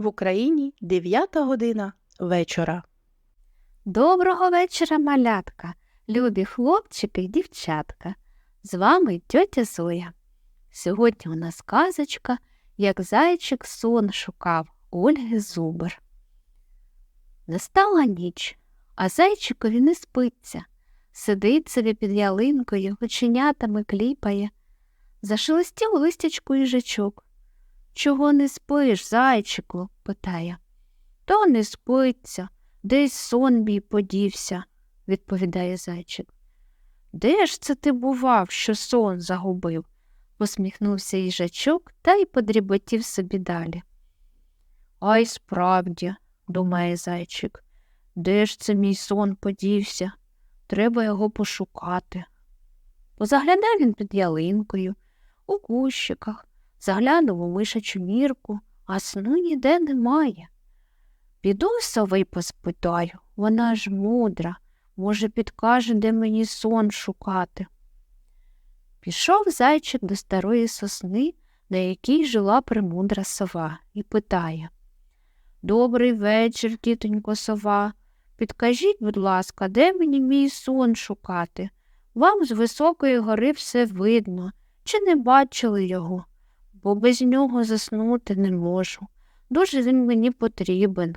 В Україні 9 година вечора. Доброго вечора, малятка, любі хлопчики й дівчатка. З вами тьотя Зоя. Сьогодні у нас казочка, як зайчик сон шукав Ольги Зубер. Настала ніч, а зайчикові не спиться. Сидить собі під ялинкою, оченятами кліпає. Зашелестів листячку їжачок. Чого не спиш, зайчику? питає. То не спиться. Десь сон мій подівся, відповідає зайчик. Де ж це ти бував, що сон загубив? посміхнувся їжачок та й подріботів собі далі. А й справді, думає зайчик, де ж це мій сон подівся? Треба його пошукати. Позаглядав він під ялинкою, у кущиках, заглянув у мишачу мірку, а сну ніде немає. Піду сови поспитаю, вона ж мудра, може, підкаже, де мені сон шукати. Пішов зайчик до старої сосни, на якій жила премудра сова, і питає Добрий вечір, тітонько сова. Підкажіть, будь ласка, де мені мій сон шукати? Вам з високої гори все видно, чи не бачили його, бо без нього заснути не можу. Дуже він мені потрібен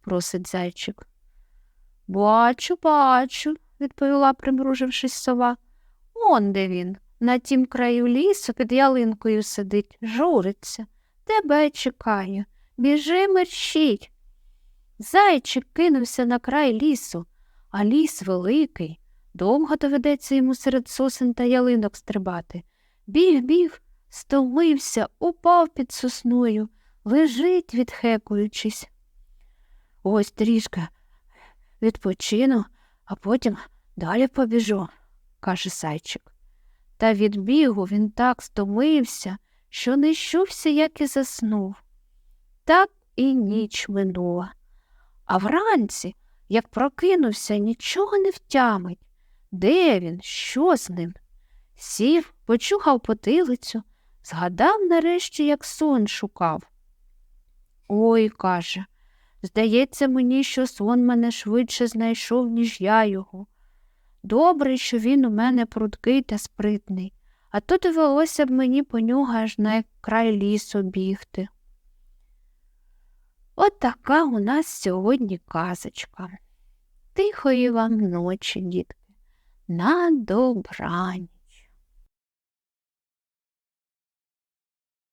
просить зайчик. Бачу, бачу, відповіла, примружившись сова. Он де він, на тім краю лісу під ялинкою сидить, журиться, тебе чекає. Біжи мерщій. Зайчик кинувся на край лісу, а ліс великий. Довго доведеться йому серед сосен та ялинок стрибати. Біг, біг, стомився, упав під сосною, лежить, відхекуючись. Ось трішки відпочину, а потім далі побіжу, каже зайчик. Та від бігу він так стомився, що не щувся, як і заснув. Так і ніч минула. А вранці, як прокинувся, нічого не втямить. Де він? Що з ним? Сів, почухав потилицю, згадав нарешті, як сон шукав. Ой, каже, Здається мені, що сон мене швидше знайшов, ніж я його. Добре, що він у мене прудкий та спритний, а то довелося б мені по нього аж на край лісу бігти. От така у нас сьогодні казочка. Тихої вам ночі, дітки, на добраніч.